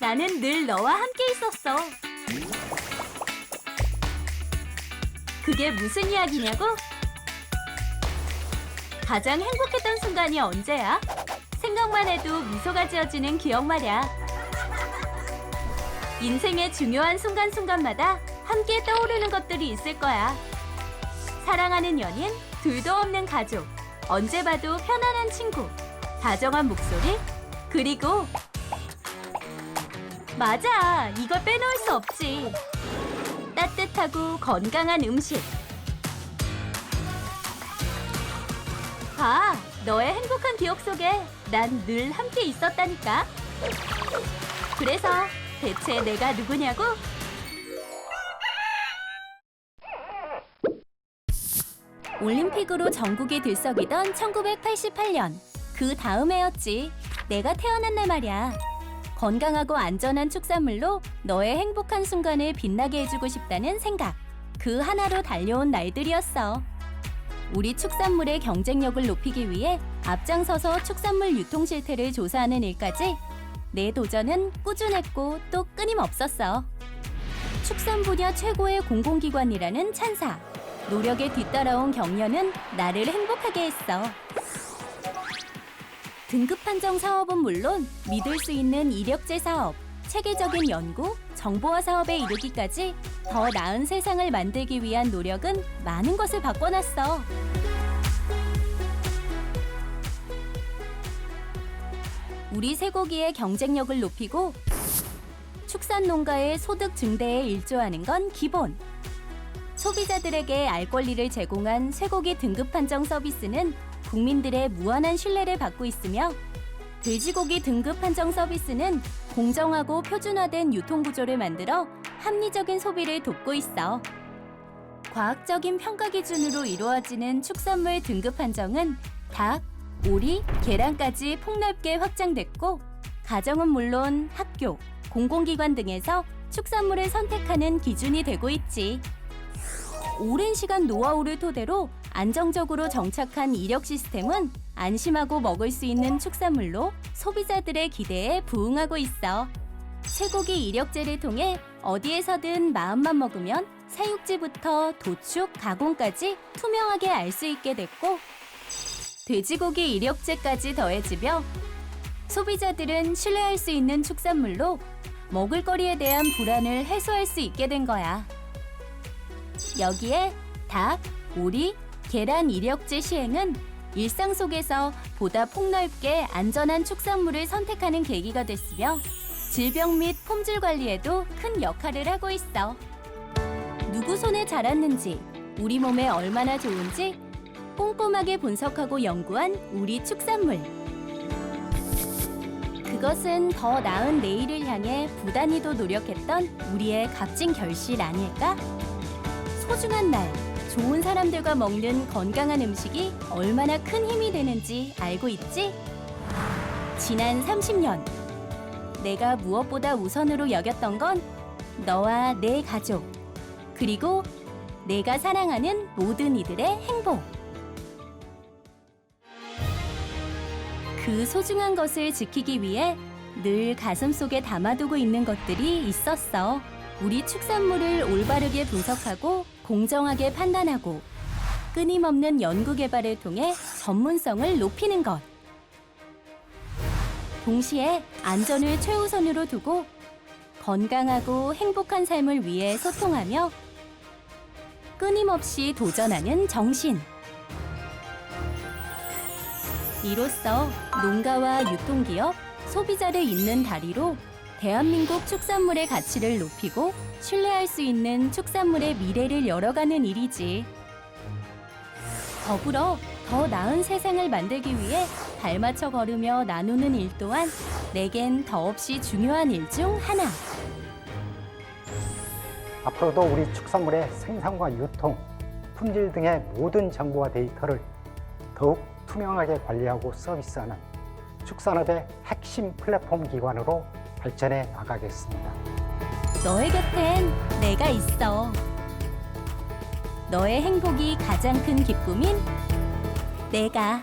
나는 늘 너와 함께 있었어. 그게 무슨 이야기냐고? 가장 행복했던 순간이 언제야? 생각만 해도 미소가 지어지는 기억 말이야. 인생의 중요한 순간순간마다 함께 떠오르는 것들이 있을 거야. 사랑하는 연인, 둘도 없는 가족, 언제 봐도 편안한 친구, 다정한 목소리, 그리고 맞아, 이걸 빼놓을 수 없지. 따뜻하고 건강한 음식. 봐, 너의 행복한 기억 속에 난 늘 함께 있었다니까. 그래서 대체 내가 누구냐고? 올림픽으로 전국이 들썩이던 1988년. 그 다음 해였지. 내가 태어난 날 말이야. 건강하고 안전한 축산물로 너의 행복한 순간을 빛나게 해주고 싶다는 생각. 그 하나로 달려온 날들이었어. 우리 축산물의 경쟁력을 높이기 위해 앞장서서 축산물 유통 실태를 조사하는 일까지 내 도전은 꾸준했고 또 끊임없었어. 축산 분야 최고의 공공기관이라는 찬사. 노력에 뒤따라온 격려는 나를 행복하게 했어. 등급 판정 사업은 물론 믿을 수 있는 이력제 사업, 체계적인 연구, 정보화 사업에 이르기까지 더 나은 세상을 만들기 위한 노력은 많은 것을 바꿔놨어. 우리 쇠고기의 경쟁력을 높이고 축산 농가의 소득 증대에 일조하는 건 기본. 소비자들에게 알 권리를 제공한 쇠고기 등급 판정 서비스는 국민들의 무한한 신뢰를 받고 있으며 돼지고기 등급 판정 서비스는 공정하고 표준화된 유통 구조를 만들어 합리적인 소비를 돕고 있어. 과학적인 평가 기준으로 이루어지는 축산물 등급 판정은 닭, 오리, 계란까지 폭넓게 확장됐고 가정은 물론 학교, 공공기관 등에서 축산물을 선택하는 기준이 되고 있지. 오랜 시간 노하우를 토대로 안정적으로 정착한 이력 시스템은 안심하고 먹을 수 있는 축산물로 소비자들의 기대에 부응하고 있어. 쇠고기 이력제를 통해 어디에서든 마음만 먹으면 사육지부터 도축, 가공까지 투명하게 알 수 있게 됐고 돼지고기 이력제까지 더해지며 소비자들은 신뢰할 수 있는 축산물로 먹을거리에 대한 불안을 해소할 수 있게 된 거야. 여기에 닭, 오리, 계란 이력제 시행은 일상 속에서 보다 폭넓게 안전한 축산물을 선택하는 계기가 됐으며 질병 및 품질 관리에도 큰 역할을 하고 있어. 누구 손에 자랐는지, 우리 몸에 얼마나 좋은지 꼼꼼하게 분석하고 연구한 우리 축산물. 그것은 더 나은 내일을 향해 부단히도 노력했던 우리의 값진 결실 아닐까? 소중한 날, 좋은 사람들과 먹는 건강한 음식이 얼마나 큰 힘이 되는지 알고 있지? 지난 30년, 내가 무엇보다 우선으로 여겼던 건 너와 내 가족, 그리고 내가 사랑하는 모든 이들의 행복. 그 소중한 것을 지키기 위해 늘 가슴속에 담아두고 있는 것들이 있었어. 우리 축산물을 올바르게 분석하고 공정하게 판단하고 끊임없는 연구 개발을 통해 전문성을 높이는 것. 동시에 안전을 최우선으로 두고 건강하고 행복한 삶을 위해 소통하며 끊임없이 도전하는 정신. 이로써 농가와 유통기업, 소비자를 잇는 다리로 대한민국 축산물의 가치를 높이고 신뢰할 수 있는 축산물의 미래를 열어가는 일이지. 더불어 더 나은 세상을 만들기 위해 발맞춰 걸으며 나누는 일 또한 내겐 더없이 중요한 일 중 하나. 앞으로도 우리 축산물의 생산과 유통, 품질 등의 모든 정보와 데이터를 더욱 투명하게 관리하고 서비스하는 축산업의 핵심 플랫폼 기관으로 발전해 나가겠습니다. 너의 곁엔 내가 있어. 너의 행복이 가장 큰 기쁨인 내가.